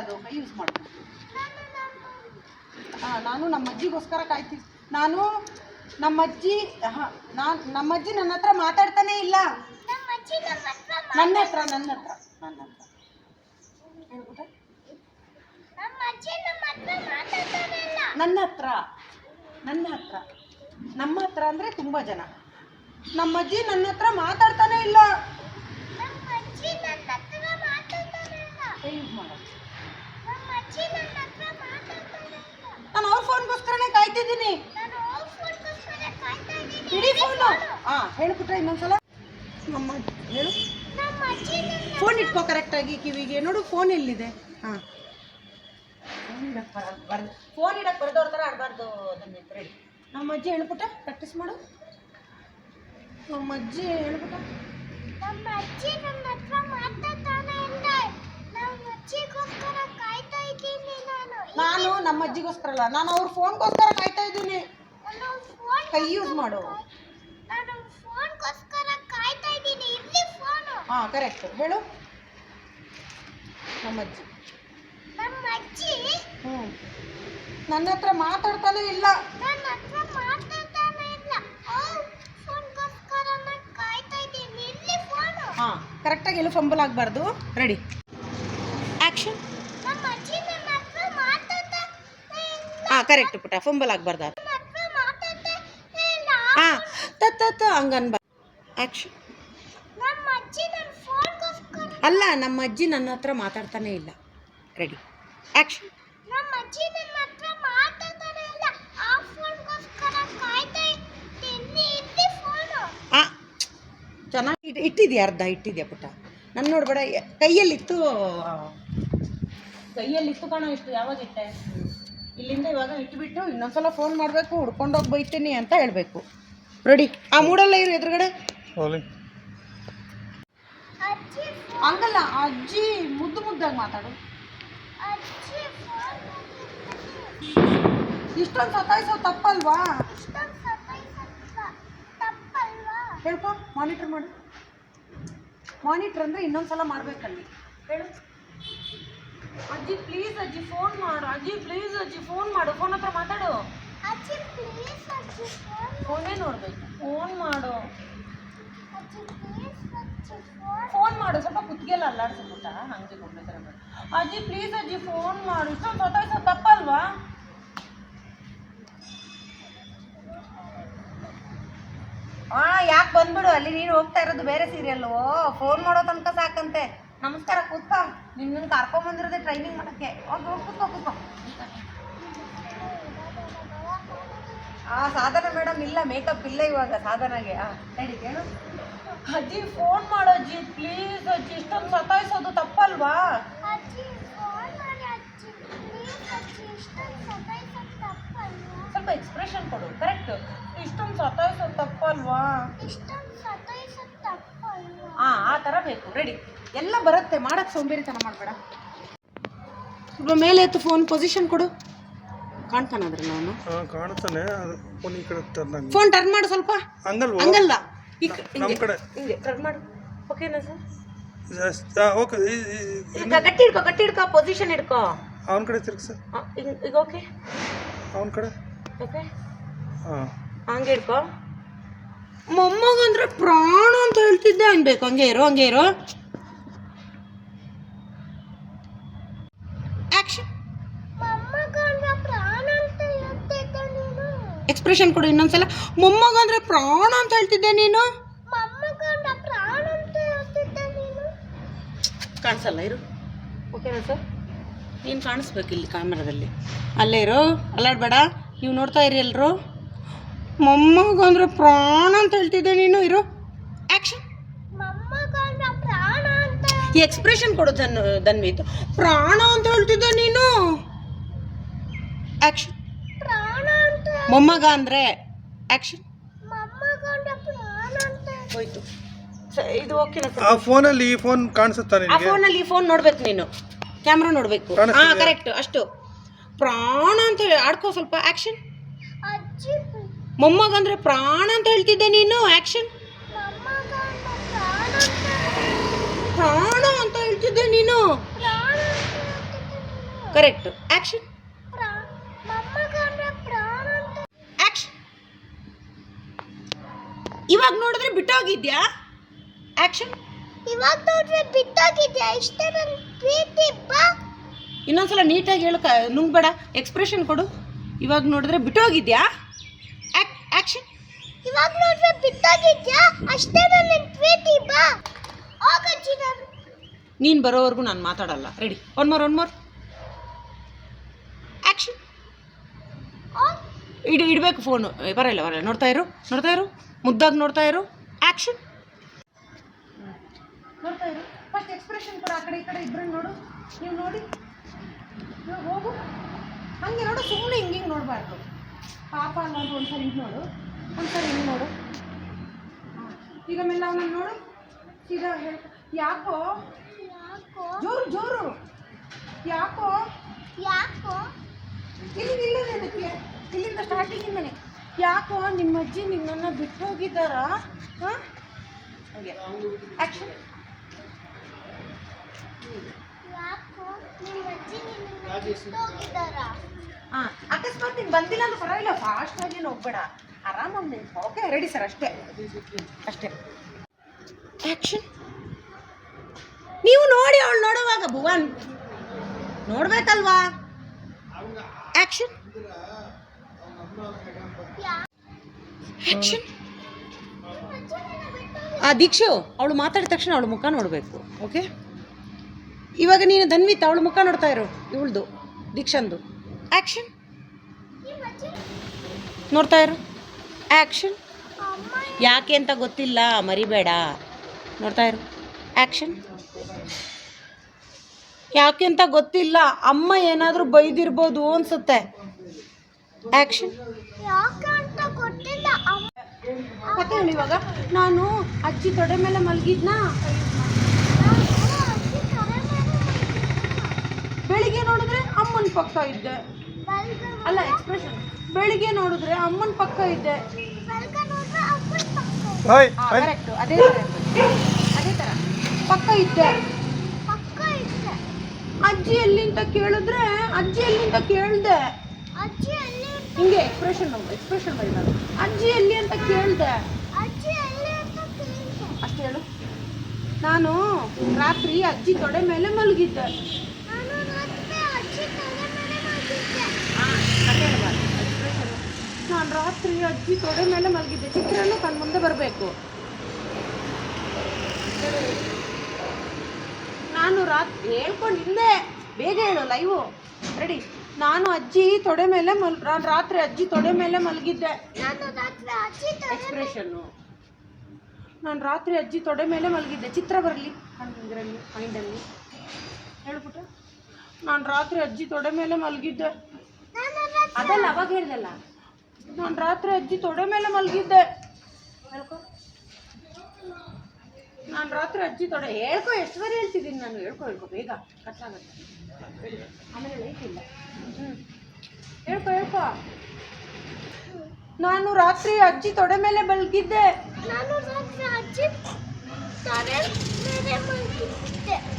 ಅದೊಕ use ಮಾಡ್ಕೊಡ್ತೀನಿ ಹಾಂ ನಾನು ನಮ್ಮ ಅಜ್ಜಿಗೋಸ್ಕರ ಕಾಯ್ತೀನಿ ನಾನು ನಮ್ಮ ಅಜ್ಜಿ ಹಾಂ ನಾನು ನಮ್ಮ ಅಜ್ಜಿ ನನ್ನ ಹತ್ರ ಮಾತಾಡ್ತಾನೆ ಇಲ್ಲ. ನನ್ನ ಹತ್ರ ನನ್ನ ಹತ್ರ ನನ್ನ ಹತ್ರ. ನನ್ನ ಹತ್ರ ನನ್ನ ಹತ್ರ. ನಮ್ಮ ಹತ್ರ ಅಂದರೆ ತುಂಬ ಜನ. ನಮ್ಮ ಅಜ್ಜಿ ನನ್ನ ಹತ್ರ ಮಾತಾಡ್ತಾನೆ ಇಲ್ಲ. ಯೂಸ್ ಮಾಡೋದು. ನಾನು ಅವ್ರ ಫೋನ್ಗೋಸ್ಕರನೇ ಕಾಯ್ತಿದ್ದೀನಿ. ಇಡೀ ಫೋನು? ಹಾಂ ಹೇಳ್ಬಿಟ್ರೆ ಇನ್ನೊಂದ್ಸಲ. ನಮ್ಮ ಹೇಳು. ಫೋನ್ ಇಟ್ಕೋ ಕರೆಕ್ಟಾಗಿ ಕಿವಿಗೆ. ನೋಡು ಫೋನ್ ಎಲ್ಲಿದೆ? ಹಾ. ಫೋನ್ ಇಡಕ್ಕೆ ಬರದವ್ರ ಥರ ಆಡಬಾರ್ದು ಅದನ್ನ ಇಬ್ಬರು ನಮ್ಮ ಅಜ್ಜಿ ಹೇಳ್ಬಿಟ್ಟ ಪ್ರಾಕ್ಟೀಸ್ ಮಾಡು. ನಮ್ಮ ಅಜ್ಜಿ ಹೇಳ್ಬಿಟ್ಟ ನಮ್ಮ ಅಜ್ಜಿ ನಮ್ಮ ಹತ್ರ ಮಾತಾಡ್ತಾನೆ ಎಂದ ನಮ್ಮ ಅಜ್ಜಿಗೋಸ್ಕರ ನಾನು ನಮ್ಮ ಅಜ್ಜಿಗೋಸ್ಕರ ಅಲ್ಲ ನಾನು ಅವ್ರ ಫೋನ್ಗೋಸ್ಕರ ಕಾಯ್ತಾ ಇದ್ದೀನಿ. ಕೈ ಯೂಸ್ ಮಾಡು. ಹಾ ಕರೆಕ್ಟ್ ಹೇಳು. ನಮ್ಮಜ್ಜಿ ಹ್ಞೂ. ನನ್ನ ಹತ್ರ ಮಾತಾಡ್ತಾನೆ ಇಲ್ಲ. ಹಾ ಕರೆಕ್ಟಾಗಿ ಎಲ್ಲೂ ಫಂಬಲ್ ಆಗಬಾರ್ದು. ರೆಡಿ ಕರೆಕ್ಟ್ ಪುಟ ಫುಂಬಲ್ ಆಗಬಾರ್ದ. ಹಾಂ ತತ್ತ ಹಂಗನ್ಬಾರ್ದು ಆ್ಯಕ್ಷನ್ ಅಲ್ಲ, ನಮ್ಮ ಅಜ್ಜಿ ನನ್ನ ಹತ್ರ ಮಾತಾಡ್ತಾನೆ ಇಲ್ಲ. ರೆಡಿ ಆ್ಯಕ್ಷನ್ ಚೆನ್ನಾಗಿ ಇಟ್ಟಿದ್ಯಾ ಅರ್ಧ? ಇಟ್ಟಿದ್ಯಾ ಪುಟ್ಟ? ನನ್ನ ನೋಡ್ಬೇಡ ಕೈಯಲ್ಲಿತ್ತು ಕೈಯಲ್ಲಿತ್ತು ಕಾಣೋ ಇಷ್ಟು, ಯಾವಾಗ ಇಟ್ಟೆ? ಇಲ್ಲಿಂದ ಇವಾಗ ಇಟ್ಬಿಟ್ಟು ಇನ್ನೊಂದ್ಸಲ ಫೋನ್ ಮಾಡಬೇಕು ಹುಡ್ಕೊಂಡೋಗಿ ಬೈತೀನಿ ಅಂತ ಹೇಳಬೇಕು. ರೆಡಿ? ಆ ಮೂಡಲ್ಲ ಇರು ಎದುರುಗಡೆ. ಹಂಗಲ್ಲ ಅಜ್ಜಿ ಮುದ್ದು ಮುದ್ದಾಗಿ ಮಾತಾಡು. ಇಷ್ಟೊಂದು ಸತಾಯಿಸೋ ತಪ್ಪಲ್ವಾ? ಹೇಳ್ಕೊ ಮಾನಿಟ್ರ್ ಮಾಡು. ಮಾನಿಟ್ರ್ ಅಂದರೆ ಇನ್ನೊಂದ್ಸಲ ಮಾಡ್ಬೇಕಲ್ಲಿ. ಹೇಳು. ಅಜ್ಜಿ ಪ್ಲೀಸ್ ಅಜ್ಜಿ ಫೋನ್ ಮಾಡು. ಅಜ್ಜಿ ಪ್ಲೀಸ್ ಅಜ್ಜಿ ಫೋನ್ ಮಾಡು. ಫೋನ್ ಹತ್ರ ಮಾತಾಡು. ಅಜ್ಜಿ ಪ್ಲೀಸ್ ಅಜ್ಜಿ ಫೋನ್ ಫೋನೇ ನೋಡ್ಬೇಕು. ಫೋನ್ ಮಾಡು. ಅಜ್ಜಿ ಪ್ಲೀಸ್ ಅಜ್ಜಿ ಫೋನ್ ಮಾಡು. ಸ್ವಲ್ಪ ಕುತ್ತಿಗೆಲ್ಲ ಅಲ್ಲಾಡ್ಸ್ಬಿಟ್ಟ. ಹಂಗೆ ಕೊಡ್ಬೇಕಾರೆ ಮಾಡು ಅಜ್ಜಿ ಪ್ಲೀಸ್ ಅಜ್ಜಿ ಫೋನ್ ಮಾಡು. ಇಷ್ಟೊಂದು ಸತಾಯಿಸೋ ತಪ್ಪಲ್ವಾ? ಹಾಂ ಯಾಕೆ ಬಂದ್ಬಿಡು? ಅಲ್ಲಿ ನೀನು ಹೋಗ್ತಾ ಇರೋದು ಬೇರೆ ಸೀರಿಯಲ್ಲು ಫೋನ್ ಮಾಡೋ ತನಕ ಸಾಕಂತೆ. ನಮಸ್ಕಾರ ಕೂತ್ಕೋ. ನಿನ್ನ ಕರ್ಕೊಂಬಂದಿರೋದೇ ಟ್ರೈನಿಂಗ್ ಮಾಡೋಕ್ಕೆ. ಹೋಗಿ ಹೋಗಿ ಕೂತ್ಕೋ ಕೂತ್ಕೋ. ಆ ಸಾಧನ ಮೇಡಮ್ ಇಲ್ಲ ಮೇಕಪ್ ಇಲ್ಲ ಇವಾಗ ಸಾಧನಗೆ. ಆ ಹೇಳಿ ಏನು ಅಜ್ಜಿ ಫೋನ್ ಮಾಡೋ ಅಜ್ಜಿ. ಪ್ಲೀಸ್ ಅಜ್ಜಿ ಇಷ್ಟೊಂದು ಸತಾಯಿಸೋದು ತಪ್ಪಲ್ವಾ? ಸ್ವಲ್ಪ ಎಕ್ಸ್ಪ್ರೆಷನ್ ಕೊಡು. ಕರೆಕ್ಟ್ ಇಷ್ಟೊಂದು ಸತಾಯಿಸೋದು ತಪ್ಪಲ್ವಾ? ಇಷ್ಟೊಂದು ಸತಾಯಿಸೋದು ತಪ್ಪಲ್ವಾ? ಹಾಂ ಆ ಥರ ಬೇಕು. ರೆಡಿ ಎಲ್ಲ ಬರುತ್ತೆ. ಮಾಡಕ್ಕೆ ಸೋಂಬೇರಿತನ ಮಾಡಬೇಡ. ಸ್ವಲ್ಪ ಮೇಲೆ ಎತ್ತು ಫೋನ್ ಪೊಸಿಷನ್ ಕೊಡು. ಕಾಣ್ತಾನಾದ್ರೆ ನಾನು. ಹಾಂ ಕಾಣ್ತಾನೆ ಫೋನ್ ಈ ಕಡೆ ಟರ್ನ್ ಫೋನ್ ಟರ್ನ್ ಮಾಡು ಸ್ವಲ್ಪ. ಹಂಗಲ್ವಾ? ಹಂಗಲ್ಲ. ಈ ಕಡೆ ಹಿಂಗೆ. ಟರ್ನ್ ಮಾಡು. ಓಕೆನಾ ಸರ್? ಓಕೆ ಗಟ್ಟಿ ಹಿಡ್ಕೋ ಗಟ್ಟಿ ಹಿಡ್ಕೋ ಪೊಸಿಷನ್ ಹಿಡ್ಕೋ ಅವನ ಕಡೆ ತಿರ್ಗಿಸ ಸರ್. ಈಗ ಓಕೆ ಅವನ ಕಡೆ. ಓಕೆ ಹಾಂ. ಹಂಗೆ ಹಿಡ್ಕೋ ಮೊಮ್ಮಗಂದ್ರೆ ಪ್ರಾಣ ಅಂತ ಹೇಳ್ತಿದ್ದೆ. ಅನ್ಬೇಕು ಹಂಗೆ ಇರೋ ಹಂಗೆ ಇರೋ ಆಕ್ಷನ್ ಮೊಮ್ಮಗನ ಪ್ರಾಣ ಅಂತ ಹೇಳ್ತಿದ್ದೆ ನೀನು ಎಕ್ಸ್ಪ್ರೆಷನ್ ಕೊಡು ಇನ್ನೊಂದ್ಸಲ. ಮೊಮ್ಮಗಂದ್ರೆ ಪ್ರಾಣ ಅಂತ ಹೇಳ್ತಿದ್ದೆ ನೀನು? ಮೊಮ್ಮಗನ ಪ್ರಾಣ ಅಂತ ಹೇಳ್ತಿದ್ದೆ ನೀನು. ಕಾಣಿಸಲ್ಲ ಇರು. ಓಕೆನಾ ಸರ್ ನೀನು ಕಾಣಿಸ್ಬೇಕು ಇಲ್ಲಿ ಕ್ಯಾಮ್ರಾದಲ್ಲಿ. ಅಲ್ಲೇ ಇರು ಅಲ್ಲಾಡಬೇಡ. ನೀವು ನೋಡ್ತಾ ಇರಿ ಎಲ್ಲರೂ ಮೊಮ್ಮಗಂದ್ರೆ ಪ್ರಾಣ ಅಂತ ಹೇಳ್ತಿದ್ದೆ ನೀನು ಇರು. ಆ್ಯಕ್ಷನ್ ಈ ಎಕ್ಸ್ಪ್ರೆಷನ್ ಕೊಡು ದನ್ ಧನ್ವಿತ್. ಪ್ರಾಣ ಅಂತ ಹೇಳ್ತಿದ್ದೆ ನೀನು. ಆ್ಯಕ್ಷನ್ ಅಂತ ಮೊಮ್ಮಗ ಅಂದರೆ ಆ್ಯಕ್ಷನ್ ಪ್ರಾಣ ಅಂತ. ಹೋಯ್ತು. ಸ- ಇದು ಓಕೆನಾ ಸರ್. ಆ ಫೋನಲ್ಲಿ ಈ ಫೋನ್ ಕಾಣಿಸುತ್ತಾ ಆ ನಿನಗೆ? ಫೋನಲ್ಲಿ ಈ ಫೋನ್ ನೋಡ್ಬೇಕು ನೀನು. ಕ್ಯಾಮ್ರಾ ನೋಡಬೇಕು. ಕಾಣಿಸ್ತಿದ್ಯಾ? ಹಾಂ ಕರೆಕ್ಟ್ ಅಷ್ಟು. ಪ್ರಾಣ ಅಂತ ಹೇಳಿ ಆಡ್ಕೋ ಸ್ವಲ್ಪ ಆ್ಯಕ್ಷನ್ ಮೊಮ್ಮಗ ಮೊಮ್ಮಗಂದ್ರೆ ಪ್ರಾಣ ಅಂತ ಹೇಳ್ತಿದ್ದೆ ನೀನು ಆ್ಯಕ್ಷನ್ ಮೊಮ್ಮಗನ ಪ್ರಾಣ ಅಂತ. ಪ್ರಾಣ ಅಂತ ಹೇಳ್ತಿದ್ದೆ ನೀನು. ಪ್ರಾಣ ಅಂತ ಹೇಳ್ತಿದ್ದೆ ನೀನು. ಕರೆಕ್ಟ್ ಆ್ಯಕ್ಷನ್ ಪ್ರಾ ಮೊಮ್ಮಗನ ಪ್ರಾಣ ಅಂತ ಆ್ಯಕ್ಷನ್ ಇವಾಗ ನೋಡಿದ್ರೆ ಬಿಟ್ಟೋಗಿದ್ಯಾ? ಆ್ಯಕ್ಷನ್ ಇವಾಗ ನೋಡಿದ್ರೆ ಬಿಟ್ಟೋಗಿದ್ಯಾ? ಇಷ್ಟೇ ನನ್ನ ಪ್ರೀತಿ ಬಾ. ಇನ್ನೊಂದ್ಸಲ ನೀಟಾಗಿ ಹೇಳಕ ನುಂಗ್ಬೇಡ. ಎಕ್ಸ್ಪ್ರೆಷನ್ ಕೊಡು. ಇವಾಗ ನೋಡಿದ್ರೆ ಬಿಟ್ಟೋಗಿದ್ಯಾ? ಆ್ಯಕ್ಷನ್ ಇವಾಗ ನೋಡಿದ್ರೆ ಬಿಟ್ಟೋಗಿದ್ಯಾ? ಅಷ್ಟೇ ನನ್ನ ಪ್ರೀತಿ ಬಾ. ಹೋಗಜ್ಜಿ ನಾನು. ನೀನು ಬರೋವರೆಗೂ ನಾನು ಮಾತಾಡಲ್ಲ. Ready one more one more action ಇಡು ಇಡಬೇಕು ಫೋನು ಬರಲ್ಲ ಬರಲ್ಲ. ನೋಡ್ತಾ ಇರು ನೋಡ್ತಾ ಇರು. ಮುದ್ದಾಗಿ ನೋಡ್ತಾ ಇರು. ಆ್ಯಕ್ಷನ್ ನೋಡ್ತಾ ಇರು. ಫಸ್ಟ್ ಎಕ್ಸ್ಪ್ರೆಷನ್ ಕೂಡ ಆ ಕಡೆ ಈ ಕಡೆ ಇಬ್ಬರನ್ನ ನೋಡು. ನೀವು ನೋಡಿ. ನೀವು ಹೋಗು. ಹಂಗೆ ನೋಡು ಸುಮ್ಮನೆ ಹಿಂಗೆ ಹಿಂಗೆ ನೋಡಬಾರ್ದು. ಪಾಪ ಅನ್ನೋದು ಒಂದ್ಸರಿ ಹಿಂಗೆ ನೋಡು. ಒಂದ್ಸರಿ ಹಿಂಗೆ ನೋಡು. ಹಾಂ. ಈಗ ಮೇಲೆ ಅವನನ್ನು ನೋಡು. ಸೀದಾ ಹೇಳ್. ಯಾಕೋ? ಯಾಕೋ? ಜೋರು ಜೋರು. ಯಾಕೋ? ಯಾಕೋ? ಇಲ್ಲಿ ಇಲ್ಲದೆ ಇಲ್ಲಿಂದ ಸ್ಟಾರ್ಟಿಂಗಿಂದನೇ ಯಾಕೋ ನಿಮ್ಮ ಅಜ್ಜಿ ನಿಮ್ಮನ್ನು ಬಿಟ್ಟು ಹೋಗಿದ್ದಾರ ಹಾಂ ಆ್ಯಕ್ಷನ್ ಅಕಸ್ಮಾತ್ ನೀನು ಬಂದಿಲ್ಲ ಅಂದ್ರೆ ಪರವಾಗಿಲ್ಲ ಫಾಸ್ಟ್ ಆಗಿ ಹೋಗ್ಬೇಡ. ಆರಾಮಾಗಿ ನಿಂತು ಓಕೆ ರೆಡಿ ಸರ್ ಅಷ್ಟೇ. ಅಷ್ಟೇ. ಆ್ಯಕ್ಷನ್ ನೀವು ನೋಡಿ ಅವಳು ನೋಡುವಾಗ ಭುವನ್. ನೋಡ್ಬೇಕಲ್ವಾ? ಆ್ಯಕ್ಷನ್ ಆ ದೀಕ್ಷು ಅವಳು ಮಾತಾಡಿದ ತಕ್ಷಣ ಅವಳು ಮುಖ ನೋಡಬೇಕು ಓಕೆ ಇವಾಗ ನೀನು ಧನ್ವಿತ್ ಅವಳು ಮುಖ ನೋಡ್ತಾ ಇರು ಇವಳ್ದು ದೀಕ್ಷಂದು. ಆ್ಯಕ್ಷನ್ ನೋಡ್ತಾ ಇರು. ಆ್ಯಕ್ಷನ್ ಯಾಕೆ ಅಂತ ಗೊತ್ತಿಲ್ಲ ಮರಿಬೇಡ. ನೋಡ್ತಾ ಇರು. ಆ್ಯಕ್ಷನ್ ಯಾಕೆ ಅಂತ ಗೊತ್ತಿಲ್ಲ ಅಮ್ಮ ಏನಾದರೂ ಬೈದಿರ್ಬೋದು ಅನ್ಸುತ್ತೆ. ಆ್ಯಕ್ಷನ್ ಯಾಕೆ ಅಂತ ಗೊತ್ತಿಲ್ಲ ಅಮ್ಮ ಕತೆ ಹೇಳು ಇವಾಗ. ನಾನು ಅಜ್ಜಿ ತೊಡೆ ಮೇಲೆ ಮಲಗಿದ್ನಾ? ಬೆಳಿಗ್ಗೆ ನೋಡಿದ್ರೆ ಅಮ್ಮನ ಪಕ್ಕ ಇದ್ದೆ. ಅಲ್ಲ ಎಕ್ಸ್ಪ್ರೆಷನ್ ಬೆಳಿಗ್ಗೆ ನೋಡಿದ್ರೆ ಅಮ್ಮನ ಪಕ್ಕ ಇದ್ದೆ. ಕರೆಕ್ಟು ಅದೇ ಥರ. ಅದೇ ಥರ ಪಕ್ಕ ಇದ್ದೆ. ಅಜ್ಜಿ ಎಲ್ಲಿಂದ ಕೇಳಿದ್ರೆ ಅಜ್ಜಿ ಎಲ್ಲಿಂದ ಕೇಳಿದೆ? ಹಿಂಗೆ ಎಕ್ಸ್ಪ್ರೆಷನ್ ಎಕ್ಸ್ಪ್ರೆಷನ್ ಬರೀಬಾರ್ದು ಅಜ್ಜಿ ಎಲ್ಲಿ ಅಂತ ಕೇಳ್ದೆ. ಅಷ್ಟು ಹೇಳು. ನಾನು ರಾತ್ರಿ ಅಜ್ಜಿ ತೊಡೆ ಮೇಲೆ ಮಲಗಿದ್ದೆ. ನಾನು ರಾತ್ರಿ ಅಜ್ಜಿ ತಲೆ ಮೇಲೆ ಮಲಗಿದ್ದೆ. ನಾನು ರಾತ್ರಿ ಅಜ್ಜಿ ತೊಡೆ ಮೇಲೆ ಮಲಗಿದ್ದೆ. ಚಿತ್ರನು ಕಣ್ ಮುಂದೆ ಬರಬೇಕು. ನಾನು ರಾತ್ರಿ ಹೇಳ್ಕೊಂಡಿದ್ದೆ ಬೇಗ ಹೇಳು ಲೈವು ರೆಡಿ ನಾನು ಅಜ್ಜಿ ತೊಡೆ ಮೇಲೆ ಮಲ್ ನಾನು ರಾತ್ರಿ ಅಜ್ಜಿ ತೊಡೆ ಮೇಲೆ ಮಲಗಿದ್ದೆ. ನಾನು ರಾತ್ರಿ ಅಜ್ಜಿ ಎಕ್ಸ್ಪ್ರೆಷನ್ನು ನಾನು ರಾತ್ರಿ ಅಜ್ಜಿ ತೊಡೆ ಮೇಲೆ ಮಲಗಿದ್ದೆ. ಚಿತ್ರ ಬರಲಿ. ಇದರಲ್ಲಿ ಮೈಂಡಲ್ಲಿ. ಹೇಳ್ಬಿಟ್ಟು? ನಾನು ರಾತ್ರಿ ಅಜ್ಜಿ ತೊಡೆ ಮೇಲೆ ಮಲಗಿದ್ದೆ. ಅದಲ್ಲ ಅವಾಗ ಹೇಳ್ದಲ್ಲ. ನಾನು ರಾತ್ರಿ ಅಜ್ಜಿ ತೊಡೆ ಮೇಲೆ ಮಲಗಿದ್ದೆ. ಹೇಳ್ಕೊ? ನಾನು ರಾತ್ರಿ ಅಜ್ಜಿ ತೊಡೆ ಹೇಳ್ಕೊ ಎಷ್ಟು ಬಾರಿ ಹೇಳ್ತಿದ್ದೀನಿ ನಾನು, ಹೇಳ್ಕೊ ಹೇಳ್ಕೊ, ಬೇಗ ಕಟ್ಲಾಗತ್ತೆ ಹೇಳಿ. ಆಮೇಲೆ ಲೈಟ್ ಇಲ್ಲ. ಹ್ಞೂ ಹೇಳ್ಕೊ ಹೇಳ್ಕೊ. ನಾನು ರಾತ್ರಿ ಅಜ್ಜಿ ತೊಡೆ ಮೇಲೆ ಬಲ್ಗಿದ್ದೆ ನಾನು ರಾತ್ರಿ ಅಜ್ಜಿ ಮಲಗಿದ್ದೆ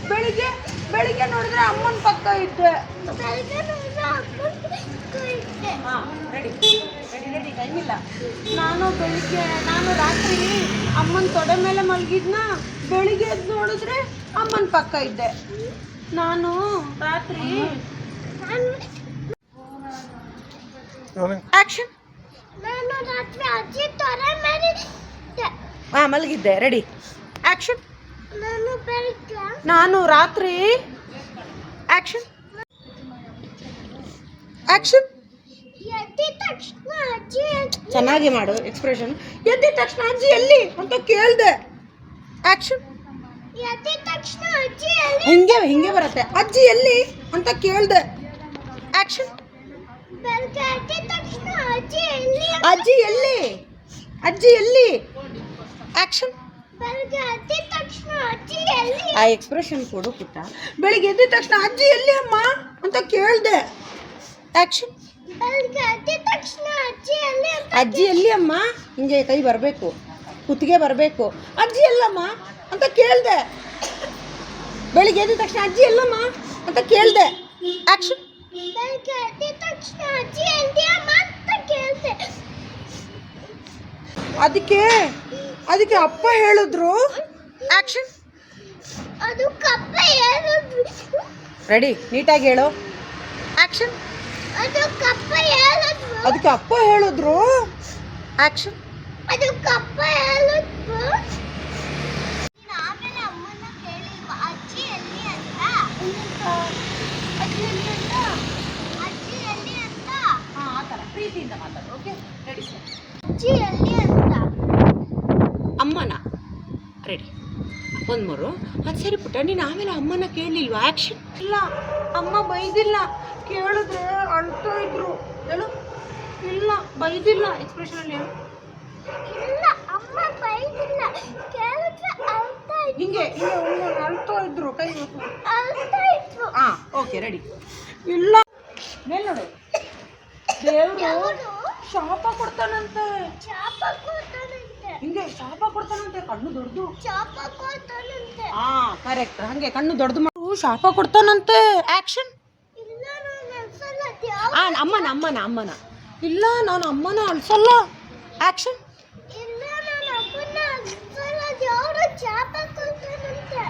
ಬೆಳಿಗ್ಗೆ ಬೆಳಿಗ್ಗೆ ನೋಡಿದ್ರೆ ಅಮ್ಮನ ಪಕ್ಕ ಇದ್ದೆ. ಬೆಳಗ್ಗೆ ನೋಡಿದ್ರೆ ಅಮ್ಮನ ಇದ್ದೆ. ಹಾಂ ರೆಡಿ ರೆಡಿ ರೆಡಿ ಟೈಮ್ ಇಲ್ಲ. ನಾನು ಬೆಳಿಗ್ಗೆ ನಾನು ರಾತ್ರಿ ಅಮ್ಮನ ತೊಡೆ ಮೇಲೆ ಮಲಗಿದ್ನ ಬೆಳಿಗ್ಗೆ ಎದ್ದು ನೋಡಿದ್ರೆ ಅಮ್ಮನ ಪಕ್ಕ ಇದ್ದೆ. ನಾನು ರಾತ್ರಿ ಆಕ್ಷನ್ ನಾನು ರಾತ್ರಿ ಅಜ್ಜಿ ಮೇಲೆ ಹಾಂ ಮಲಗಿದ್ದೆ ರೆಡಿ ಆಕ್ಷನ್ ನಾನು ರಾತ್ರಿ ಆಕ್ಷನ್ ಆಕ್ಷನ್ ತಕ್ಷಣ ಅಜ್ಜಿ ಚೆನ್ನಾಗಿ ಮಾಡು ಎಕ್ಸ್ಪ್ರೆಷನ್ ಎದ್ದಿದ ತಕ್ಷಣ ಅಜ್ಜಿ ಎಲ್ಲಿ ಅಂತ ಕೇಳಿದೆ. ಆಕ್ಷನ್ ಎದ್ದಿದ ತಕ್ಷಣ ಅಜ್ಜಿ ಎಲ್ಲಿ ಹಿಂಗೆ ಹಿಂಗೆ ಬರುತ್ತೆ. ಅಜ್ಜಿ ಎಲ್ಲಿ ಅಂತ ಕೇಳಿದೆ. ಆಕ್ಷನ್ ತಕ್ಷಣ ಅಜ್ಜಿ ಎಲ್ಲಿ ಅಜ್ಜಿ ಎಲ್ಲಿ? ಅಜ್ಜಿ ಆ ಎಕ್ಸ್ಪ್ರೆಷನ್ ಕೊಡು ಪುಟ್ಟ. ಬೆಳಿಗ್ಗೆ ಎದ್ದ ತಕ್ಷಣ ಅಜ್ಜಿ ಎಲ್ಲಿ ಅಮ್ಮ ಅಂತ ಕೇಳಿದೆ. ತಕ್ಷಣ ಅಜ್ಜಿ ಎಲ್ಲಿ ಅಮ್ಮ? ಹಿಂಗೆ ಕೈ ಬರಬೇಕು. ಕುತ್ತಿಗೆ ಬರಬೇಕು. ಅಜ್ಜಿ ಎಲ್ಲಮ್ಮ ಅಂತ ಕೇಳಿದೆ. ಬೆಳಿಗ್ಗೆ ಎದ್ದ ತಕ್ಷಣ ಅಜ್ಜಿ ಎಲ್ಲಮ್ಮ ಅಂತ ಕೇಳಿದೆ. ಕೇಳಿದೆ. ಅದಕ್ಕೆ ಅದಕ್ಕೆ ಅಪ್ಪ ಹೇಳಿದ್ರು. ಆಕ್ಷನ್ ಅದು ಕಪ್ಪ ಹೇಳಿದ್ರು. ರೆಡಿ ನೀಟಾಗಿ ಹೇಳು. ಆಕ್ಷನ್ ಅದು ಕಪ್ಪ ಹೇಳಿದ್ರು. ಅದಕ್ಕೆ ಅಪ್ಪ ಹೇಳಿದ್ರು. ಆಕ್ಷನ್ ಅದು ಕಪ್ಪ ಹೇಳಿದ್ರು. ನೀನು ಆಮೇಲೆ ಅಮ್ಮನ ಕೇಳಿಲ್ವಾ? ಅಜ್ಜಿ ಎಲ್ಲಿ ಅಂತ? ಅಜ್ಜಿ ಎಲ್ಲಿ ಅಂತ? ಅಜ್ಜಿ ಎಲ್ಲಿ ಅಂತ? ಹಾಂ ಆ ಥರ ಪ್ರೀತಿಯಿಂದ ಮಾತಾಡು ಓಕೆ ರೆಡಿ ಸರ್ ಅಜ್ಜಿ ಎಲ್ಲಿ ಅಂತ? ರೆಡಿ. ಒಂದು ಮೂರು ಅದು ಸರಿ ಪುಟ್ಟ. ನೀನು ಆಮೇಲೆ ಅಮ್ಮನ ಕೇಳಲಿಲ್ವಾ ಆ್ಯಕ್ಷನ್ ಇಲ್ಲ ಅಮ್ಮ ಬೈದಿಲ್ಲ. ಕೇಳಿದ್ರೆ ಅಳ್ತಾ ಇದ್ರು ಹೇಳು? ಇಲ್ಲ ಬೈದಿಲ್ಲ ಎಕ್ಸ್ಪ್ರೆಷನಲ್ಲಿ ಹೇಳು. ಇಲ್ಲ ಅಮ್ಮ ಬೈದಿಲ್ಲ. ಕೇಳಿದ್ರೆ ಅಳ್ತಾ ಹಿಂಗೆ ಹಿಂಗೆ ಅಳ್ತಾ ಇದ್ರು ಕೈ ಹಾಕು ಅಳ್ತಾ ಇದ್ರು ಹಾಂ ಓಕೆ ರೆಡಿ ಇಲ್ಲ. ಮೇಲ್ ನೋಡು. ದೇವರು ಶಾಪ ಕೊಡ್ತಾನಂತೆ. ಶಾಪ ಕೊಡ್ತಾನಂತೆ. ಹಿಂಗೆ ಶಾಪ ಕೊಡ್ತಾನಂತೆ ಕಣ್ಣು ದೊಡ್ಡದು. ಶಾಪ ಕೊಡ್ತಾನಂತೆ. ಆ ಕರೆಕ್ಟ್ ಹಂಗೆ ಕಣ್ಣು ದೊಡ್ಡದು ಮಾಡು ಶಾಪ ಕೊಡ್ತಾನಂತೆ. ಆಕ್ಷನ್ ಇಲ್ಲ ನಾನು ಅಲ್ಸಲ್ಲ ಆ ಅಮ್ಮನ ಅಮ್ಮನ ಅಮ್ಮನ. ಇಲ್ಲ ನಾನು ಅಮ್ಮನ ಅಲ್ಸಲ್ಲ ಆಕ್ಷನ್ ಇಲ್ಲ ನಾನು ಅಪ್ಪನ ಅಲ್ಸಲ್ಲ ಯಾರು ಚಾಪ ಕೊಡ್ತಾನಂತೆ.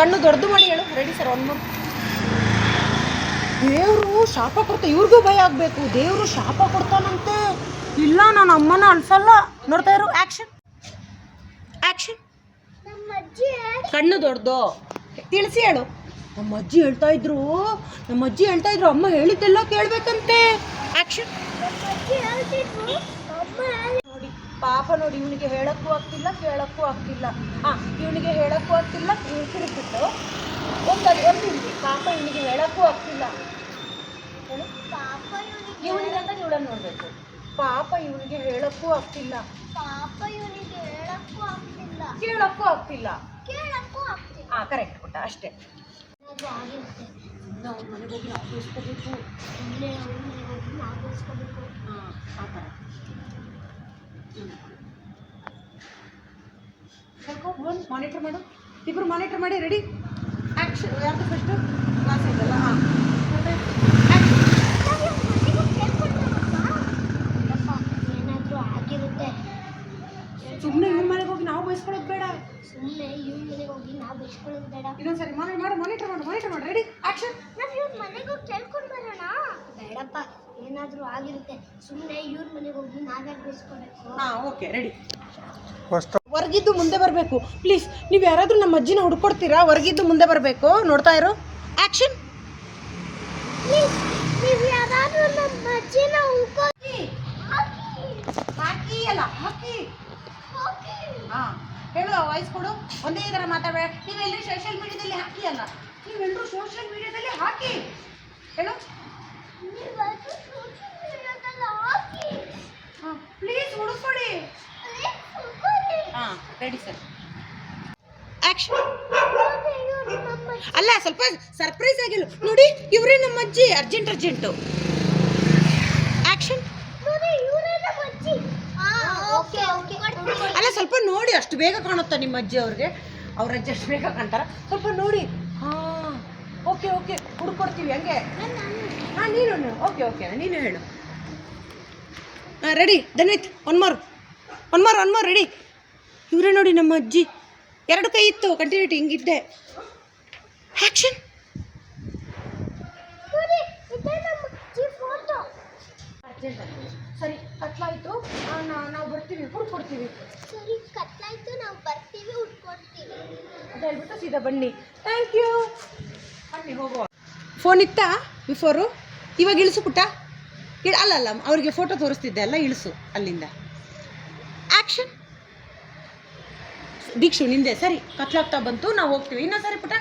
ಕಣ್ಣು ದೊಡ್ಡದು ಮಾಡಿ ಹೇಳು. ರೆಡಿ ಸರ್ ಒಂದು ದೇವರು ಶಾಪ ಕೊಡ್ತಾ ಇವ್ರಿಗೂ ಭಯ ಆಗಬೇಕು. ದೇವರು ಶಾಪ ಕೊಡ್ತಾನಂತೆ. ಇಲ್ಲ ನಾನು ಅಮ್ಮನ ಅಳ್ಸಲ್ಲ ನೋಡ್ತಾ ಇರು ನಮ್ಮ ಅಜ್ಜಿ ಕಣ್ಣು ದೊಡ್ಡದು. ತಿಳಿಸಿ ಹೇಳು. ನಮ್ಮ ಅಜ್ಜಿ ಹೇಳ್ತಾ ಇದ್ರು, ನಮ್ಮ ಅಜ್ಜಿ ಹೇಳ್ತಾ ಇದ್ರು, ಅಮ್ಮ ಹೇಳಿದ್ದೆಲ್ಲ ಕೇಳ್ಬೇಕಂತೆ. ಅಮ್ಮ ನೋಡಿ, ಪಾಪ ನೋಡಿ, ಇವನಿಗೆ ಹೇಳಕ್ಕೂ ಆಗ್ತಿಲ್ಲ, ಕೇಳಕ್ಕೂ ಆಗ್ತಿಲ್ಲ. ಹಾ, ಇವನಿಗೆ ಹೇಳಕ್ಕೂ ಆಗ್ತಿಲ್ಲ, ಇವ್ನು ತಿರುಗಿಬಿಟ್ಟು ಒಂದು ಇವನಿಗೆ ಪಾಪ ಇವನಿಗೆ ಹೇಳಕ್ಕೂ ಆಗ್ತಿಲ್ಲ. ಇವ್ನಿಗೆ ಇವನಿಗಂತ ನೀವು ನೋಡಬೇಕು. ಪಾಪ ಇವನಿಗೆ ಹೇಳಕ್ಕೂ ಆಗ್ತಿಲ್ಲ. ಪಾಪ ಇವನಿಗೆ ಹೇಳಕ್ಕೂ ಆಗ್ತಿಲ್ಲ. ಕೇಳಕ್ಕೂ ಆಗ್ತಿಲ್ಲ. ಕೇಳಕ್ಕೂ ಆಗ್ತಿಲ್ಲ. ಹಾಂ ಕರೆಕ್ಟ್ ಪುಟ್ಟ ಅಷ್ಟೇ. ನಾವು ಮನೆಗೆ ಹೋಗಿ ನಾವು ಬಯಸ್ಕೋಬೇಕು ಮನೆಗೆ ಹೋಗಿ ನಾವು ಬಯಸ್ಕೋಬೇಕು ಹಾಂ ಆ ಥರ. ಒಂದು ಮಾನಿಟರ್ ಮಾಡು. ಇಬ್ಬರು ಮಾನಿಟರ್ ಮಾಡಿ ರೆಡಿ ಆ್ಯಕ್ಷನ್ ಯಾವುದು ಫಸ್ಟು ಕ್ಲಾಸ್ ಆಯ್ತಲ್ಲ ಹಾಂ ಏನಾದ್ರೂ ಆಗಿರುತ್ತೆ ಸುಮ್ಮನೆ ಇವ್ರ ಮನೆಗೆ ಹೋಗಿ ನಾವು ಬಯಸ್ಕೊಳ್ಳೋದು ಬೇಡ ಸುಮ್ಮನೆ ಇವ್ರ ಮನೆಗೆ ಹೋಗಿ ನಾವು ಬೈಸ್ಕೊಳ್ಳೋದು ಬೇಡ. ಇನ್ನೊಂದ್ಸರಿ ಸರಿ ಮಾಡಿ ಮಾಡು ಮಾನಿಟರ್ ಮಾಡು ಮಾನಿಟರ್ ಮಾಡು ರೆಡಿ ಆಕ್ಷನ್ ನಾವು ಇವ್ರ ಮನೆಗೆ ಹೋಗಿ ಕೇಳ್ಕೊಂಡು ಬರೋಣ. ಬೇಡಪ್ಪ ಏನಾದರೂ ಆಗಿರುತ್ತೆ. ಸುಮ್ಮನೆ ಇವ್ರ ಮನೆಗೆ ಹೋಗಿ ನಾವ್ಯಾಕೆ ಬೈಸ್ಕೋಬೇಕು. ಹಾಂ ಓಕೆ ರೆಡಿ ಫಸ್ಟ್ ಹೊರಗಿದ್ದು ಮುಂದೆ ಬರಬೇಕು. ಪ್ಲೀಸ್ ನೀವು ಯಾರಾದರೂ ನಮ್ಮ ಅಜ್ಜಿನ ಹುಡ್ಕೊಡ್ತೀರಾ? ಹೊರಗಿದ್ದು ಮುಂದೆ ಬರಬೇಕು. ನೋಡ್ತಾ ಇರೋ. ಆಕ್ಷನ್ ನೀವು ಯಾರಾದರೂ ನಮ್ಮ ಅಜ್ಜಿನ ಹಾಕಿ ಅಲ್ಲ ಹಾಕಿ ಹಾಂ. ಹೇಳು ವಾಯ್ಸ್ ಕೊಡು. ಒಂದೇ ಥರ ಮಾತಾಡ ನೀವೆಲ್ಲರೂ ಸೋಷಿಯಲ್ ಮೀಡಿಯಾದಲ್ಲಿ ಹಾಕಿ ಅಲ್ಲ? ನೀವೆಲ್ಲರೂ ಸೋಷಿಯಲ್ ಮೀಡಿಯಾದಲ್ಲಿ ಹಾಕಿ. ಹೇಳು. ಹಾಂ ಪ್ಲೀಸ್ ಹುಡುಕೊಡಿ ಹಾಂ ರೆಡಿ ಸರ್ ಆ್ಯಕ್ಷನ್ ಅಲ್ಲ ಸ್ವಲ್ಪ ಸರ್ಪ್ರೈಸ್ ಆಗಿಲ್ಲ. ನೋಡಿ ಇವರೇ ನಮ್ಮ ಅಜ್ಜಿ. ಅರ್ಜೆಂಟ್ ಅರ್ಜೆಂಟು ಆ್ಯಕ್ಷನ್ ಅಲ್ಲ ಸ್ವಲ್ಪ ನೋಡಿ ಅಷ್ಟು ಬೇಗ ಕಾಣುತ್ತಾ ನಿಮ್ಮ ಅಜ್ಜಿ ಅವ್ರಿಗೆ? ಅವ್ರ ಅಜ್ಜಿ ಅಷ್ಟು ಬೇಗ ಕಾಣ್ತಾರ? ಸ್ವಲ್ಪ ನೋಡಿ. ಹಾಂ, ಓಕೆ ಓಕೆ. ಹುಡ್ಕೊಡ್ತೀವಿ ಹಂಗೆ? ಹಾಂ, ನೀನು ಓಕೆ ಓಕೆ. ನೀನು ಹೇಳು. ಹಾಂ ready Dhanvith one more one more one more ready ಇವರೇ ನೋಡಿ ನಮ್ಮ ಅಜ್ಜಿ. ಎರಡು ಕೈ ಇತ್ತು ಕಂಟಿನ್ಯೂಟಿ ಹಿಂಗಿದ್ದೆ. ಆ್ಯಕ್ಷನ್ ಸರಿ ಕತ್ಲಾಯ್ತು. ನಾವು ಬರ್ತೀವಿ ಹುಡ್ಕೊಡ್ತೀವಿ ಸರಿ ಕತ್ಲಾಯ್ತು ನಾವು ಬರ್ತೀವಿ ಹುಡ್ಕೊಡ್ತೀವಿ ಅಂತ ಹೇಳ್ಬಿಟ್ಟು ಸೀದಾ ಬನ್ನಿ. ಥ್ಯಾಂಕ್ ಯು ಬನ್ನಿ ಹೋಗುವ. ಫೋನ್ ಇತ್ತಾ? ಬಿಫೋರು ಇವಾಗ ಇಳಿಸು ಪುಟ್ಟ. ಇಳ ಅಲ್ಲ ಅಲ್ಲ ಅವ್ರಿಗೆ ಫೋಟೋ ತೋರಿಸ್ತಿದ್ದೆ ಅಲ್ಲ ಇಳಿಸು ಅಲ್ಲಿಂದ. ಆ್ಯಕ್ಷನ್ ದೀಕ್ಷು ನಿಂದೆ. ಸರಿ ಕತ್ಲಾಗ್ತಾ ಬಂತು ನಾವು ಹೋಗ್ತೀವಿ. ಇನ್ನೊಂದು ಸರಿ ಪುಟ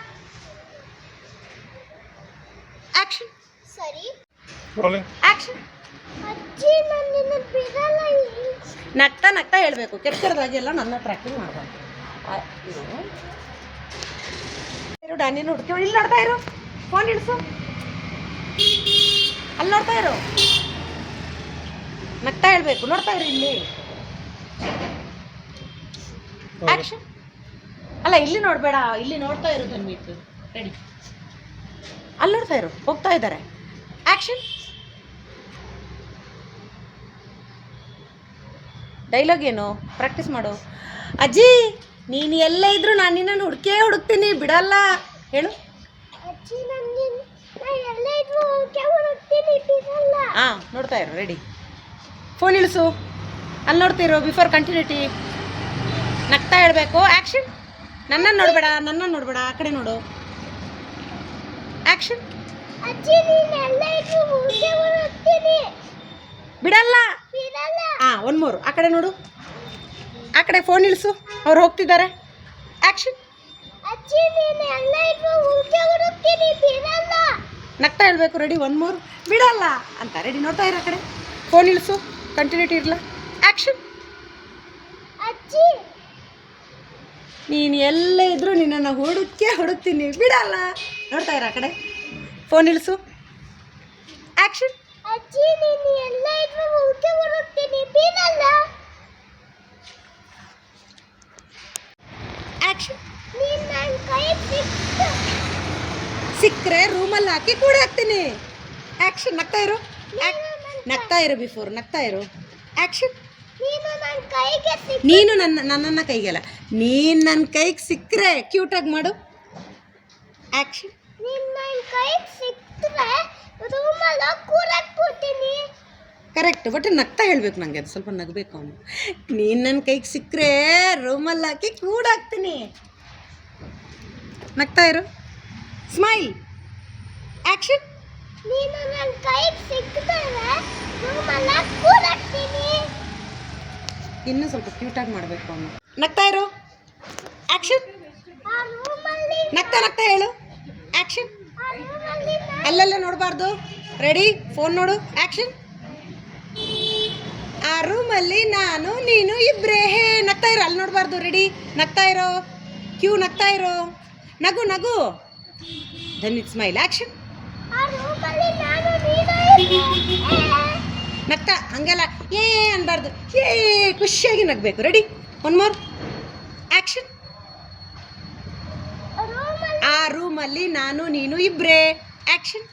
ಆ್ಯಕ್ಷನ್ ಸರಿ. ಆ್ಯಕ್ಷನ್ ಅಜ್ಜಿ ನಾನು ನಿನ್ನ ಬಿಡಲ್ಲ ಇಲ್ಲಿ. ನಗ್ತಾ ನಗ್ತಾ ಹೇಳಬೇಕು. ಕೆಟ್ಟದಾಗೆಲ್ಲ ನನ್ನ ಟ್ರ್ಯಾಕಿಂಗ್ ಮಾಡಬಾರ್ದು. ಇರು ನೋಡ್ತೀವಿ ಇಲ್ಲಿ ನೋಡ್ತಾ ಇರು. ಫೋನ್ ಇಳಿಸು. ಅಲ್ಲಿ ನೋಡ್ತಾ ಇರು. ನಗ್ತಾ ಹೇಳ್ಬೇಕು. ನೋಡ್ತಾ ಇರು ಇಲ್ಲಿ. ಆಕ್ಷನ್ ಅಲ್ಲ ಇಲ್ಲಿ ನೋಡಬೇಡ. ಇಲ್ಲಿ ನೋಡ್ತಾ ಇರು ತನ್ವಿತ್ ರೆಡಿ ಅಲ್ಲಿ ನೋಡ್ತಾ ಇರು. ಹೋಗ್ತಾ ಇದ್ದಾರೆ. ಆಕ್ಷನ್ ಡೈಲಾಗ್ ಏನು? ಪ್ರಾಕ್ಟೀಸ್ ಮಾಡು. ಅಜ್ಜಿ ನೀನು ಎಲ್ಲ ಇದ್ರು ನಾನು ನಿನ್ನನ್ನು ಹುಡುಕೇ ಹುಡುಕ್ತೀನಿ ಬಿಡಲ್ಲ. ಹೇಳು. ಹಾಂ ನೋಡ್ತಾ ಇರು ರೆಡಿ ಫೋನ್ ಇಳಿಸು. ಅಲ್ಲಿ ನೋಡ್ತಿರು ಬಿಫೋರ್ ಕಂಟಿನ್ಯೂಟಿ ನಗ್ತಾ ಹೇಳಬೇಕು. ಆ್ಯಕ್ಷನ್ ನನ್ನನ್ನು ನೋಡಬೇಡ ನನ್ನನ್ನು ನೋಡಬೇಡ. ಆ ಕಡೆ ನೋಡು. ಆ್ಯಕ್ಷನ್ ಬಿಡಲ್ಲ. ಹಾಂ ಒನ್ ಮೂರು. ಆ ಕಡೆ ನೋಡು. ಆ ಕಡೆ ಫೋನ್ ಇಳಿಸು ಅವ್ರು ಹೋಗ್ತಿದ್ದಾರೆ. ಆ್ಯಕ್ಷನ್ ನಗ್ತಾ ಹೇಳ್ಬೇಕು ರೆಡಿ ಒನ್ ಮೂರು. ಬಿಡಲ್ಲ ಅಂತ ರೆಡಿ ನೋಡ್ತಾ ಇರೋ ಕಡೆ. ಫೋನ್ ಇಳಿಸು ಕಂಟಿನ್ಯೂಟಿ ಇರಲ್ಲ ಆ್ಯಕ್ಷನ್ ಅಜ್ಜಿ. ನೀನು ಎಲ್ಲೇ ಇದ್ರು ನಿನ್ನನ್ನು ಹುಡುಕೇ ಹುಡುಕ್ತೀನಿ. ಬಿಡಲ್ಲ. ನೋಡ್ತಾ ಇರೋ ಆ ಕಡೆ. ಫೋನ್ ಇಳಿಸು ಆ್ಯಕ್ಷನ್ ಅಜ್ಜಿ ನೀನು ಎಲ್ಲ ಇದ್ರು ನೀನು ನನ್ನ ಕೈ ಸಿಕ್ತು ಸಿಕ್ಕರೆ ರೂಮಲ್ಲಿ ಹಾಕಿ ಕೂಡ ಹಾಕ್ತೀನಿ ಆ್ಯಕ್ಷನ್ ನಗ್ತಾ ಇರು. ನಗ್ತಾ ಇರು ಬಿಫೋರ್ ನಗ್ತಾ ಇರು. ಆ್ಯಕ್ಷನ್ ನೀನು ನನ್ನ ನನ್ನನ್ನು ಕೈಗೆಲ್ಲ ನೀನು ನನ್ನ ಕೈಗೆ ಸಿಕ್ಕರೆ ಕ್ಯೂಟಾಗಿ ಮಾಡು. ಆ್ಯಕ್ಷನ್ ಕರೆಕ್ಟ್ ಬಟ್ ನಗ್ತಾ ಹೇಳ್ಬೇಕು ನನಗೆ ಅದು ಸ್ವಲ್ಪ ನಗಬೇಕು ಅವನು. ನೀನು ನನ್ನ ಕೈಗೆ ಸಿಕ್ಕರೆ ರೂಮಲ್ಲಿ ಹಾಕಿ ಕೂಡಾಕ್ತೀನಿ ನಗ್ತಾ ಇರು. ಸ್ಮೈಲ್ ಆ್ಯಕ್ಷನ್ ನೀನು ನನ್ನ ಕೈಗೆ ರೂಮಲ್ಲಿ ಕೂರಾಕ್ತೀನಿ ಇನ್ನೂ ಸ್ವಲ್ಪ ಕ್ಯೂಟಾಗಿ ಮಾಡಬೇಕು ಅವನು. ನಗ್ತಾ ಇರು. ಆ್ಯಕ್ಷನ್ ನಗ್ತಾ ನಗ್ತಾ ಹೇಳು. ಆ್ಯಕ್ಷನ್ ಅಲ್ಲೆಲ್ಲ ನೋಡಬಾರ್ದು. ರೆಡಿ ಫೋನ್ ನೋಡು. ಆ್ಯಕ್ಷನ್ ರೂಮಲ್ಲಿ ನಾನು ನೀನು ಇಬ್ಬರೇ ಹೇ ನಗ್ತಾ ಇರೋ. ಅಲ್ಲಿ ನೋಡಬಾರ್ದು. ರೆಡಿ ನಗ್ತಾ ಇರೋ. ಕ್ಯೂ ನಗ್ತಾ ಇರೋ. ನಗು ನಗು. ಧನ್ ಇಟ್ ಸ್ಮೈಲ್ ಆ್ಯಕ್ಷನ್ ಆ. ನಗ್ತಾ. ಹಂಗೆಲ್ಲ. ಏ ಅನ್ಬಾರ್ದು. ಏ ಖುಷಿಯಾಗಿ ನಗಬೇಕು. ರೆಡಿ ಒನ್ ಮೋರ್ ಆ್ಯಕ್ಷನ್ ಆ ರೂಮಲ್ಲಿ ನಾನು ನೀನು ಇಬ್ರೇ. ಆ್ಯಕ್ಷನ್